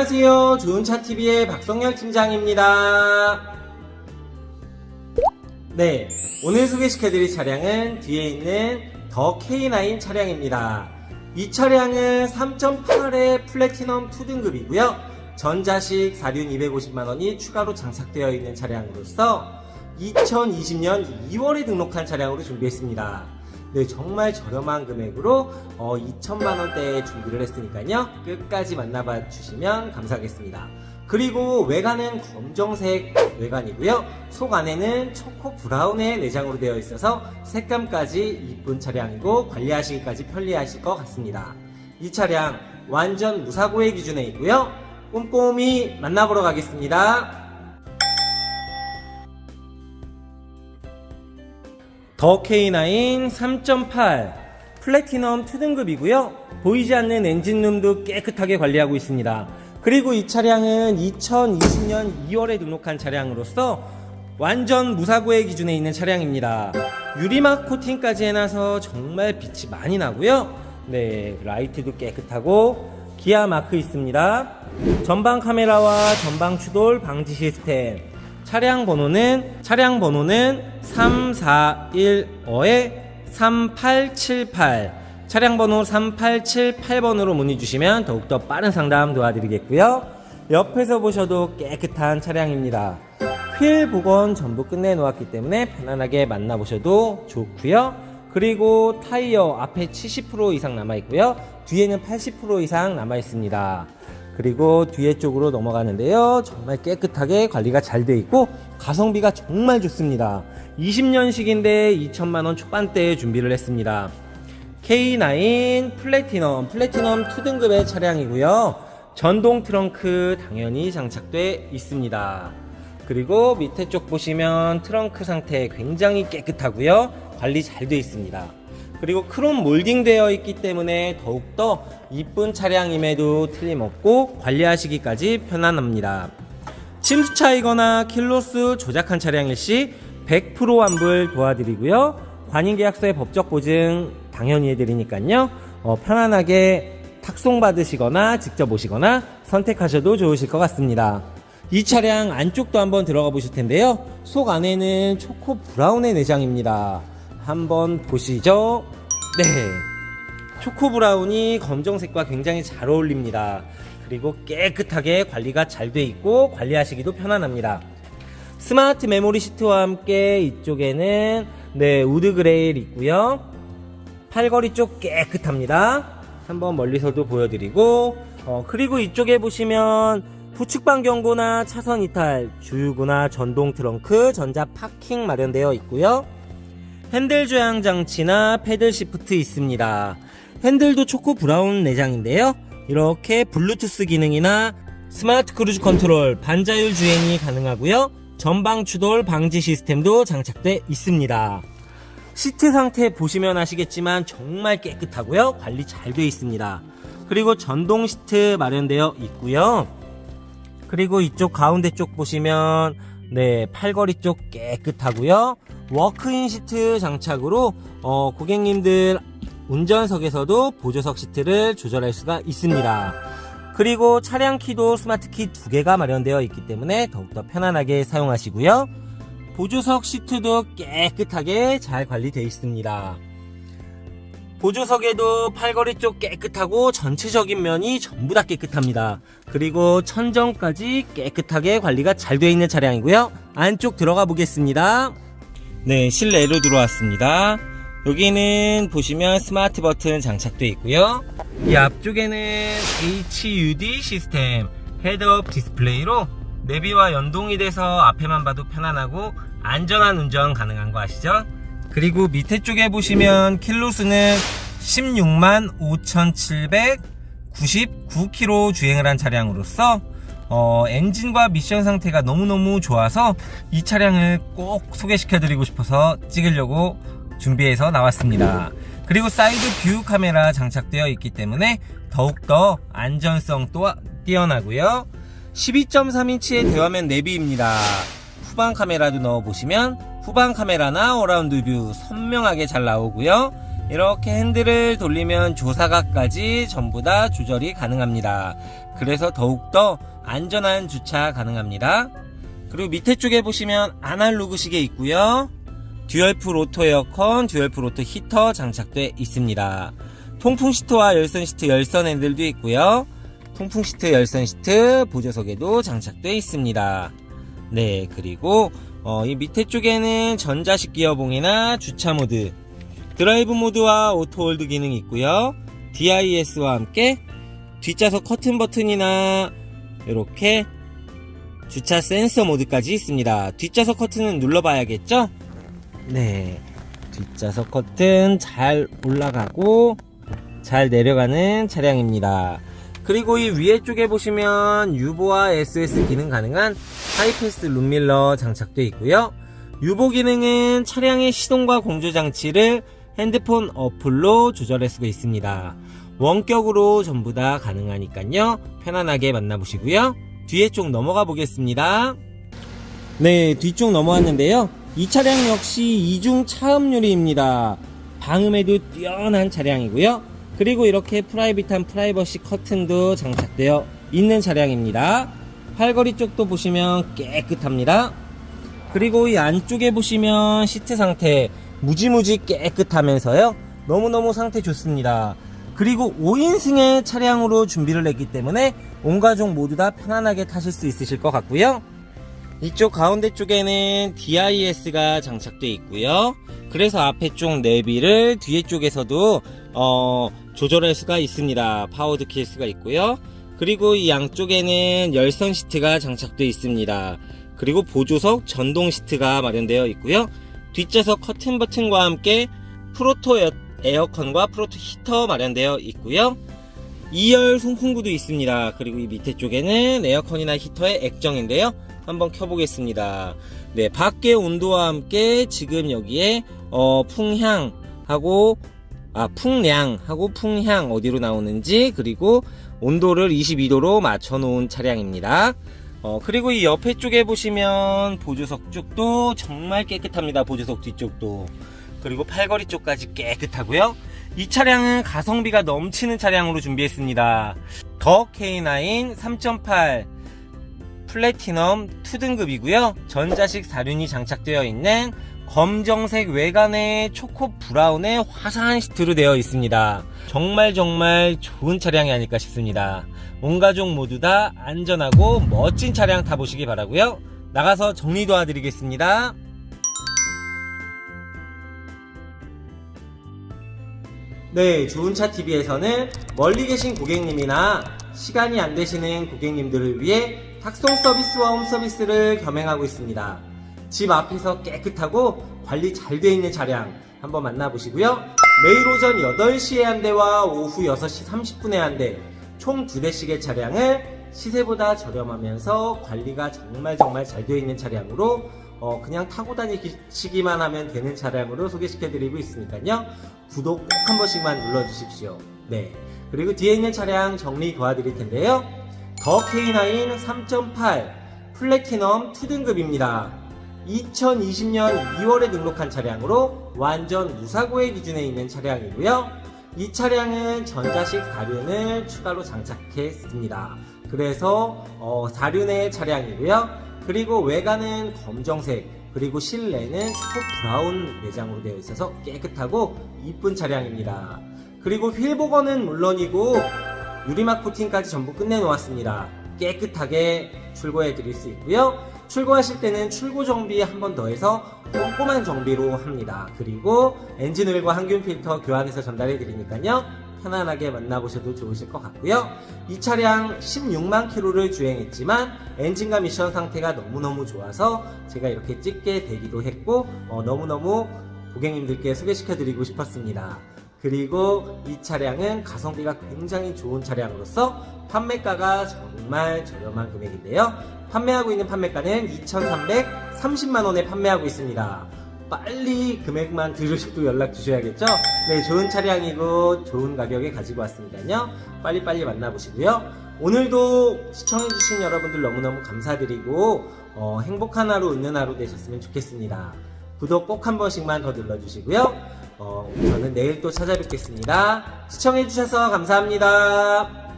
안녕하세요. 좋은차TV의 박성열 팀장입니다. 네, 오늘 소개시켜드릴 차량은 뒤에 있는 더 K9 차량입니다. 이 차량은 3.8의 플래티넘 2등급이고요. 전자식 4륜 250만원이 추가로 장착되어 있는 차량으로서 2020년 2월에 등록한 차량으로 준비했습니다. 네, 정말 저렴한 금액으로 어, 2천만 원대에 준비를 했으니까요. 끝까지 만나봐 주시면 감사하겠습니다. 그리고 외관은 검정색 외관이고요. 속 안에는 초코 브라운의 내장으로 되어 있어서 색감까지 이쁜 차량이고 관리하시기까지 편리하실 것 같습니다. 이 차량 완전 무사고의 기준에 있고요. 꼼꼼히 만나보러 가겠습니다. 더 K9 3.8 플래티넘 2등급이고요. 보이지 않는 엔진룸도 깨끗하게 관리하고 있습니다. 그리고 이 차량은 2020년 2월에 등록한 차량으로서 완전 무사고의 기준에 있는 차량입니다. 유리막 코팅까지 해놔서 정말 빛이 많이 나고요. 네, 라이트도 깨끗하고 기아 마크 있습니다. 전방 카메라와 전방 추돌 방지 시스템, 차량 번호는 차량 번호는 3415에 3878 차량 번호 3878번으로 문의 주시면 더욱더 빠른 상담 도와드리겠고요. 옆에서 보셔도 깨끗한 차량입니다. 휠 복원 전부 끝내 놓았기 때문에 편안하게 만나보셔도 좋고요. 그리고 타이어 앞에 70% 이상 남아 있고요. 뒤에는 80% 이상 남아 있습니다. 그리고 뒤에 쪽으로 넘어가는데요. 정말 깨끗하게 관리가 잘 돼 있고 가성비가 정말 좋습니다. 20년식인데 2천만원 초반대에 준비를 했습니다. K9 플래티넘, 플래티넘 2등급의 차량이고요. 전동 트렁크 당연히 장착돼 있습니다. 그리고 밑에 쪽 보시면 트렁크 상태 굉장히 깨끗하고요. 관리 잘 돼 있습니다. 그리고 크롬 몰딩 되어 있기 때문에 더욱더 이쁜 차량임에도 틀림없고 관리하시기까지 편안합니다. 침수 차이거나 킬로수 조작한 차량일 시 100% 환불 도와드리고요. 관인계약서의 법적 보증 당연히 해드리니까요. 어, 편안하게 탁송 받으시거나 직접 오시거나 선택하셔도 좋으실 것 같습니다. 이 차량 안쪽도 한번 들어가 보실 텐데요. 속 안에는 초코 브라운의 내장입니다. 한번 보시죠. 네. 초코 브라운이 검정색과 굉장히 잘 어울립니다. 그리고 깨끗하게 관리가 잘 돼 있고 관리하시기도 편안합니다. 스마트 메모리 시트와 함께 이쪽에는 네 우드 그레일 있고요. 팔걸이 쪽 깨끗합니다. 한번 멀리서도 보여드리고 어, 그리고 이쪽에 보시면 후측방 경고나 차선 이탈, 주유구나 전동 트렁크, 전자 파킹 마련되어 있고요. 핸들 조향 장치나 패들 시프트 있습니다. 핸들도 초코 브라운 내장인데요. 이렇게 블루투스 기능이나 스마트 크루즈 컨트롤, 반자율 주행이 가능하고요. 전방 추돌 방지 시스템도 장착돼 있습니다. 시트 상태 보시면 아시겠지만 정말 깨끗하고요. 관리 잘 되어 있습니다. 그리고 전동 시트 마련되어 있고요. 그리고 이쪽 가운데 쪽 보시면 네 팔걸이 쪽 깨끗하고요. 워크인 시트 장착으로 어, 고객님들 운전석에서도 보조석 시트를 조절할 수가 있습니다. 그리고 차량 키도 스마트 키 두 개가 마련되어 있기 때문에 더욱더 편안하게 사용하시고요. 보조석 시트도 깨끗하게 잘 관리되어 있습니다. 보조석에도 팔걸이 쪽 깨끗하고 전체적인 면이 전부 다 깨끗합니다. 그리고 천정까지 깨끗하게 관리가 잘 되어 있는 차량이고요. 안쪽 들어가 보겠습니다. 네, 실내로 들어왔습니다. 여기는 보시면 스마트 버튼 장착되어 있고요. 이 앞쪽에는 HUD 시스템 헤드업 디스플레이로 내비와 연동이 돼서 앞에만 봐도 편안하고 안전한 운전 가능한 거 아시죠? 그리고 밑에 쪽에 보시면 킬로수는 16만 5,799km 주행을 한 차량으로서 어, 엔진과 미션 상태가 너무너무 좋아서 이 차량을 꼭 소개시켜 드리고 싶어서 찍으려고 준비해서 나왔습니다. 그리고 사이드 뷰 카메라 장착되어 있기 때문에 더욱더 안전성 또 뛰어나고요. 12.3인치의 대화면 내비입니다. 후방 카메라도 넣어보시면 후방 카메라나 어라운드 뷰 선명하게 잘 나오고요. 이렇게 핸들을 돌리면 조사각까지 전부 다 조절이 가능합니다. 그래서 더욱더 안전한 주차 가능합니다. 그리고 밑에 쪽에 보시면 아날로그 시계 있고요. 듀얼프 로토 에어컨, 듀얼프 로토 히터 장착돼 있습니다. 통풍 시트와 열선 시트, 열선 핸들도 있고요. 통풍 시트, 열선 시트, 보조석에도 장착돼 있습니다. 네, 그리고 어, 이 밑에 쪽에는 전자식 기어봉이나 주차 모드, 드라이브 모드와 오토 홀드 기능이 있고요. DIS와 함께 뒷좌석 커튼 버튼이나 이렇게 주차 센서 모드까지 있습니다. 뒷좌석 커튼은 눌러봐야겠죠? 네. 뒷좌석 커튼 잘 올라가고 잘 내려가는 차량입니다. 그리고 이 위에 쪽에 보시면 유보와 SOS 기능 가능한 하이패스 룸밀러 장착되어 있고요. 유보 기능은 차량의 시동과 공조 장치를 핸드폰 어플로 조절할 수가 있습니다. 원격으로 전부 다 가능하니까요. 편안하게 만나보시고요. 뒤에 쪽 넘어가 보겠습니다. 네, 뒤쪽 넘어왔는데요. 이 차량 역시 이중 차음 유리입니다. 방음에도 뛰어난 차량이고요. 그리고 이렇게 프라이빗한 프라이버시 커튼도 장착되어 있는 차량입니다. 팔걸이 쪽도 보시면 깨끗합니다. 그리고 이 안쪽에 보시면 시트 상태 무지무지 깨끗하면서요. 너무너무 상태 좋습니다. 그리고 5인승의 차량으로 준비를 했기 때문에 온 가족 모두 다 편안하게 타실 수 있으실 것 같고요. 이쪽 가운데 쪽에는 DIS가 장착되어 있고요. 그래서 앞에 쪽 내비를 뒤에 쪽에서도 어, 조절할 수가 있습니다. 파워드 킬 수가 있고요. 그리고 이 양쪽에는 열선 시트가 장착되어 있습니다. 그리고 보조석 전동 시트가 마련되어 있고요. 뒷좌석 커튼 버튼과 함께 프로토 에어- 에어컨과 프로토 히터 마련되어 있고요. 2열 송풍구도 있습니다. 그리고 이 밑에 쪽에는 에어컨이나 히터의 액정인데요. 한번 켜보겠습니다. 네, 밖의 온도와 함께 지금 여기에 어, 풍향하고 아 풍량하고 풍향 어디로 나오는지 그리고 온도를 22도로 맞춰 놓은 차량입니다. 어, 그리고 이 옆에 쪽에 보시면 보조석 쪽도 정말 깨끗합니다. 보조석 뒤쪽도. 그리고 팔걸이 쪽까지 깨끗하고요. 이 차량은 가성비가 넘치는 차량으로 준비했습니다. 더 K9 3.8 플래티넘 2등급이고요. 전자식 사륜이 장착되어 있는 검정색 외관에 초코 브라운의 화사한 시트로 되어 있습니다. 정말 정말 좋은 차량이 아닐까 싶습니다. 온 가족 모두 다 안전하고 멋진 차량 타보시기 바라고요. 나가서 정리 도와드리겠습니다. 네, 좋은 차 TV에서는 멀리 계신 고객님이나 시간이 안 되시는 고객님들을 위해 탁송 서비스와 홈 서비스를 겸행하고 있습니다. 집 앞에서 깨끗하고 관리 잘 되어 있는 차량 한번 만나보시고요. 매일 오전 8시에 한 대와 오후 6시 30분에 한 대, 총 2대씩의 차량을 시세보다 저렴하면서 관리가 정말 정말 잘 되어 있는 차량으로 어, 그냥 타고 다니시기만 하면 되는 차량으로 소개시켜드리고 있으니까요. 구독 꼭 한 번씩만 눌러주십시오. 네. 그리고 뒤에 있는 차량 정리 도와드릴 텐데요. 더 K9 3.8 플래티넘 2등급입니다. 2020년 2월에 등록한 차량으로 완전 무사고의 기준에 있는 차량이고요. 이 차량은 전자식 사륜을 추가로 장착했습니다. 그래서 어, 사륜의 차량이고요. 그리고 외관은 검정색, 그리고 실내는 초코 브라운 내장으로 되어 있어서 깨끗하고 이쁜 차량입니다. 그리고 휠 복원은 물론이고 유리막 코팅까지 전부 끝내놓았습니다. 깨끗하게 출고해 드릴 수 있고요. 출고하실 때는 출고 정비 한 번 더 해서 꼼꼼한 정비로 합니다. 그리고 엔진 오일과 항균 필터 교환해서 전달해 드리니까요. 편안하게 만나보셔도 좋으실 것 같고요. 이 차량 16만 킬로를 주행했지만 엔진과 미션 상태가 너무너무 좋아서 제가 이렇게 찍게 되기도 했고 어, 너무너무 고객님들께 소개시켜 드리고 싶었습니다. 그리고 이 차량은 가성비가 굉장히 좋은 차량으로서 판매가가 정말 저렴한 금액인데요. 판매하고 있는 판매가는 2,330만원에 판매하고 있습니다. 빨리 금액만 들으셔도 연락 주셔야겠죠? 네, 좋은 차량이고 좋은 가격에 가지고 왔으니까요. 빨리빨리 만나보시고요. 오늘도 시청해주신 여러분들 너무너무 감사드리고, 어, 행복한 하루, 웃는 하루 되셨으면 좋겠습니다. 구독 꼭 한 번씩만 더 눌러주시고요. 어, 저는 내일 또 찾아뵙겠습니다. 시청해주셔서 감사합니다.